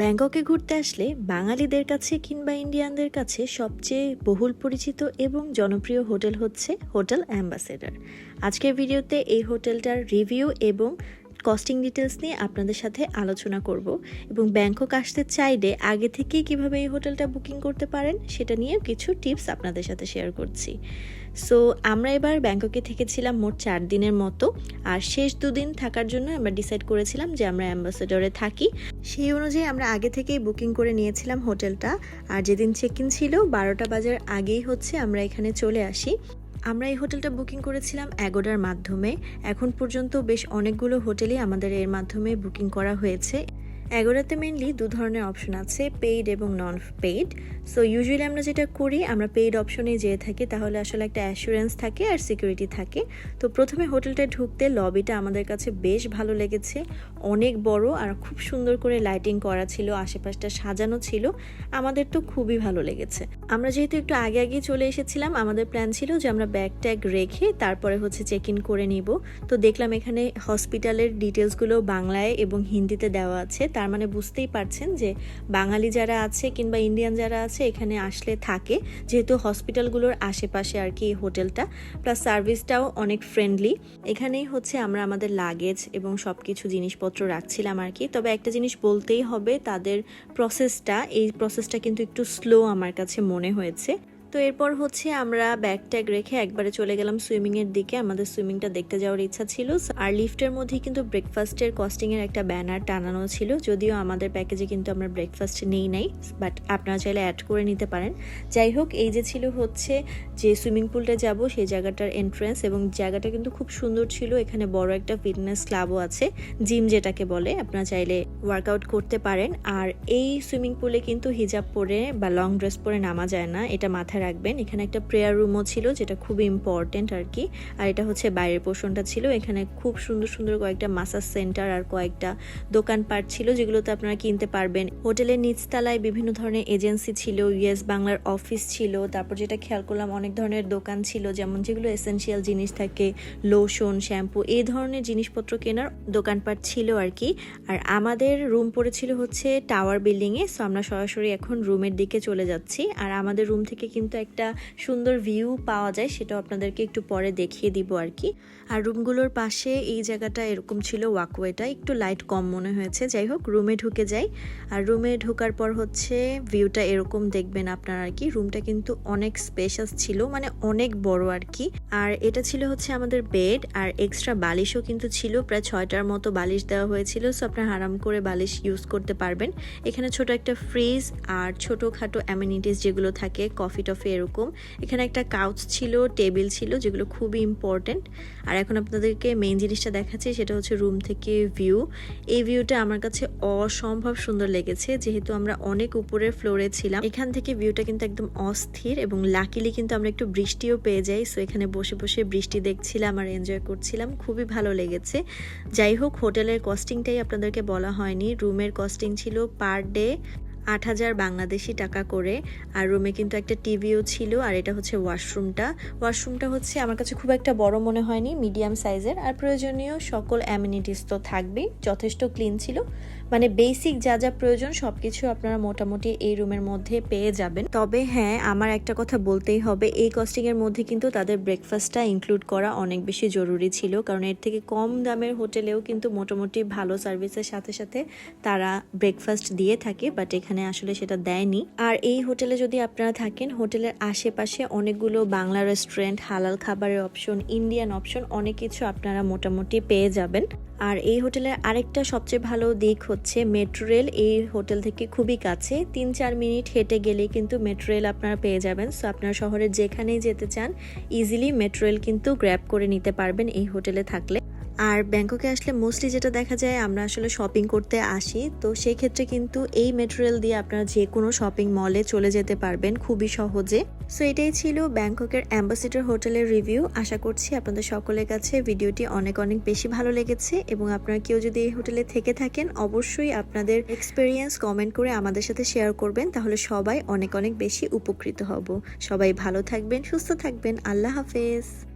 ব্যাংককে ঘুরতে আসলে বাঙালিদের কাছে কিংবা ইন্ডিয়ানদের কাছে সবচেয়ে বহুল পরিচিত এবং জনপ্রিয় হোটেল হচ্ছে হোটেল অ্যাম্বাসেডার। আজকের ভিডিওতে এই হোটেলটার রিভিউ এবং কস্টিং ডিটেলস নিয়ে আপনাদের সাথে আলোচনা করব এবং ব্যাংকক আসতে চাইলে আগে থেকেই কীভাবে এই হোটেলটা বুকিং করতে পারেন সেটা নিয়েও কিছু টিপস আপনাদের সাথে শেয়ার করছি। সো আমরা এবার ব্যাংককে থেকেছিলাম মোট চার দিনের মতো। আর শেষ দুদিন থাকার জন্য আমরা ডিসাইড করেছিলাম যে আমরা অ্যাম্বাসেডরে থাকি। সেই অনুযায়ী আমরা আগে থেকেই বুকিং করে নিয়েছিলাম হোটেলটা। আর যেদিন চেক ইন ছিল, বারোটা বাজার আগেই হচ্ছে আমরা এখানে চলে আসি। আমরা এই হোটেলটা বুকিং করেছিলাম অ্যাগোডার মাধ্যমে। এখন পর্যন্ত বেশ অনেকগুলো হোটেলই আমাদের এর মাধ্যমে বুকিং করা হয়েছে। অ্যাগোরাতে মেনলি দু ধরনের অপশন আছে পেইড এবং নন পেইড সো ইউজুয়ালি আমরা যেটা করি, আমরা পেইড অপশনে যেয়ে থাকি, তাহলে আসলে একটা অ্যাসুরেন্স থাকে আর সিকিউরিটি থাকে। তো প্রথমে হোটেলটা ঢুকতে লবিটা আমাদের কাছে বেশ ভালো লেগেছে। অনেক বড় আর খুব সুন্দর করে লাইটিং করা ছিল, আশেপাশটা সাজানো ছিল। আমাদের তো খুবই ভালো লেগেছে। আমরা যেহেতু একটু আগে আগে চলে এসেছিলাম, আমাদের প্ল্যান ছিল যে আমরা ব্যাগ ট্যাগ রেখে তারপরে হচ্ছে চেক ইন করে নিব। তো দেখলাম এখানে হসপিটালের ডিটেলসগুলো বাংলায় এবং হিন্দিতে দেওয়া আছে। তার মানে বুঝতেই পারছেন যে বাঙালি যারা আছে কিংবা ইন্ডিয়ান যারা আছে এখানে আসলে থাকে, যেহেতু হসপিটালগুলোর আশেপাশে আর কি হোটেলটা। প্লাস সার্ভিসটাও অনেক ফ্রেন্ডলি এখানেই হচ্ছে আমরা আমাদের লাগেজ এবং সব কিছু জিনিসপত্র রাখছিলাম আর কি। তবে একটা জিনিস বলতেই হবে, তাদের প্রসেসটা এই প্রসেসটা কিন্তু একটু স্লো আমার কাছে মনে হয়েছে। তো এরপর হচ্ছে আমরা ব্যাগ ট্যাগ রেখে একবারে চলে গেলাম সুইমিং এর দিকে। আমাদের সুইমিংটা দেখতে যাওয়ার ইচ্ছা ছিল। আর লিফটের মধ্যে কিন্তু ব্রেকফাস্টের কস্টিং এর একটা ব্যানার টানানো ছিল। যদিও আমাদের প্যাকেজে কিন্তু আমরা ব্রেকফাস্ট নেই নাই বাট আপনারা চাইলে অ্যাড করে নিতে পারেন। যাই হোক, এই যে ছিল হচ্ছে যে সুইমিং পুলটা যাব, সেই জায়গাটার এন্ট্রেন্স এবং জায়গাটা কিন্তু খুব সুন্দর ছিল। এখানে বড় একটা ফিটনেস ক্লাবও আছে জিম যেটাকে বলে। আপনারা চাইলে ওয়ার্কআউট করতে পারেন। আর এই সুইমিং পুলে কিন্তু হিজাব পরে বা লং ড্রেস পরে নামা যায় না। এটা মাথায় রাখবেন। এখানে একটা প্রেয়ার রুমও ছিল যেটা খুবই ইম্পর্টেন্ট আর কি। আর এটা হচ্ছে বাইরের পোর্শনটা ছিল। এখানে খুব সুন্দর সুন্দর কয়েকটা মাসাজ সেন্টার আর কয়েকটা দোকানপাট ছিল যেগুলোতে আপনারা কিনতে পারবেন। হোটেলের নিচতলায় বিভিন্ন ধরনের এজেন্সি ছিল ইউএস বাংলার অফিস ছিল। তারপর যেটা খেয়াল করলাম, অনেক ধরনের দোকান ছিল, যেমন যেগুলো এসেন্সিয়াল জিনিস থাকে লোশন শ্যাম্পু এই ধরনের জিনিসপত্র কেনার দোকানপাট ছিল আর কি। আর আমাদের রুম পড়েছিল হচ্ছে টাওয়ার বিল্ডিংয়ে সো আমরা সরাসরি এখন রুমের দিকে চলে যাচ্ছি। আর আমাদের রুম থেকে কিন্তু একটা সুন্দর ভিউ পাওয়া যায়, সেটাও আপনাদেরকে একটু পরে দেখিয়ে দিব আর কি। আর রুমগুলোর পাশে এই জায়গাটা এরকম ছিল ওয়াকওয়েটা একটু লাইট কম মনে হয়েছে। যাই হোক রুমে ঢুকে যাই। আর রুমে ঢোকার পর হচ্ছে ভিউটা এরকম দেখবেন আপনারা আর কি। রুমটা কিন্তু অনেক স্পেশাস ছিল মানে অনেক বড় আর কি। আর এটা ছিল হচ্ছে আমাদের বেড আর এক্সট্রা বালিশও কিন্তু ছিল। প্রায় ছয়টার মতো বালিশ দেওয়া হয়েছিল সো আপনারা আরাম করে বালিশ ইউজ করতে পারবেন। এখানে ছোট একটা ফ্রিজ আর ছোটোখাটো অ্যামিনিটিস যেগুলো থাকে কফি টফি এরকম। এখানে একটা কাউচ ছিল টেবিল ছিল, যেগুলো খুবই ইম্পর্টেন্ট আর এখন আপনাদেরকে মেইন জিনিসটা দেখাচ্ছি, সেটা হচ্ছে রুম থেকে ভিউ এই ভিউটা আমার কাছে অসম্ভব সুন্দর লেগেছে, যেহেতু আমরা অনেক উপরের ফ্লোরে ছিলাম। এখান থেকে ভিউটা কিন্তু একদম অস্থির এবং লাকিলি কিন্তু আমরা একটু বৃষ্টিও পেয়ে যাই। সো এখানে বসে বসে বৃষ্টি দেখছিলাম আর এনজয় করছিলাম। খুবই ভালো লেগেছে। যাই হোক হোটেলের কস্টিংটাই আপনাদেরকে বলা হয়নি। রুমের কস্টিং ছিল পার ডে আট হাজার বাংলাদেশি টাকা করে, আর রুমে কিন্তু একটা টিভিও ছিল, আর এটা হচ্ছে ওয়াশরুমটা। ওয়াশরুমটা হচ্ছে আমার কাছে খুব একটা বড় মনে হয়নি, মিডিয়াম সাইজের, আর প্রয়োজনীয় সকল অ্যামিনিটিস তো থাকবেই, যথেষ্ট ক্লিন ছিল। মানে বেসিক যা যা প্রয়োজন সব কিছু আপনারা মোটামুটি এই রুমের মধ্যে পেয়ে যাবেন। তবে হ্যাঁ আমার একটা কথা বলতেই হবে, এই কস্টিংয়ের মধ্যে কিন্তু তাদের ব্রেকফাস্টটা ইনক্লুড করা অনেক বেশি জরুরি ছিল, কারণ এর থেকে কম দামের হোটেলেও কিন্তু মোটামুটি ভালো সার্ভিসের সাথে সাথে তারা ব্রেকফাস্ট দিয়ে থাকে বাট এখানে আসলে সেটা দেয়নি। আর এই হোটেলে যদি আপনারা থাকেন, হোটেলের আশেপাশে অনেকগুলো বাংলা রেস্টুরেন্ট হালাল খাবারের অপশন ইন্ডিয়ান অপশন অনেক কিছু আপনারা মোটামুটি পেয়ে যাবেন। আর এই হোটেলের আরেকটা সবচেয়ে ভালো দিক হচ্ছে মেট্রো রেল এই হোটেল থেকে খুবই কাছে। তিন চার মিনিট হেঁটে গেলে কিন্তু মেট্রো রেল আপনারা পেয়ে যাবেন। সো আপনার শহরে যেখানেই যেতে চান ইজিলি মেট্রো রেল কিন্তু গ্র্যাব করে নিতে পারবেন এই হোটেলে থাকলে। আর ব্যাংককে আসলে মোস্টলি যেটা দেখা যায়, আমরা আসলে শপিং করতে আসি। তো সেই ক্ষেত্রে কিন্তু এই মেটেরিয়াল দিয়ে আপনারা যে কোনো শপিং মলে চলে যেতে পারবেন খুবই সহজে। সো এটাই ছিল ব্যাংককের অ্যাম্বাসিডর হোটেলের রিভিউ আশা করছি আপনাদের সকলের কাছে ভিডিওটি অনেক অনেক বেশি ভালো লেগেছে এবং আপনারা কেউ যদি এই হোটেলে থেকে থাকেন, অবশ্যই আপনাদের এক্সপিরিয়েন্স কমেন্ট করে আমাদের সাথে শেয়ার করবেন। তাহলে সবাই অনেক অনেক বেশি উপকৃত হব। সবাই ভালো থাকবেন, সুস্থ থাকবেন। আল্লাহ হাফেজ।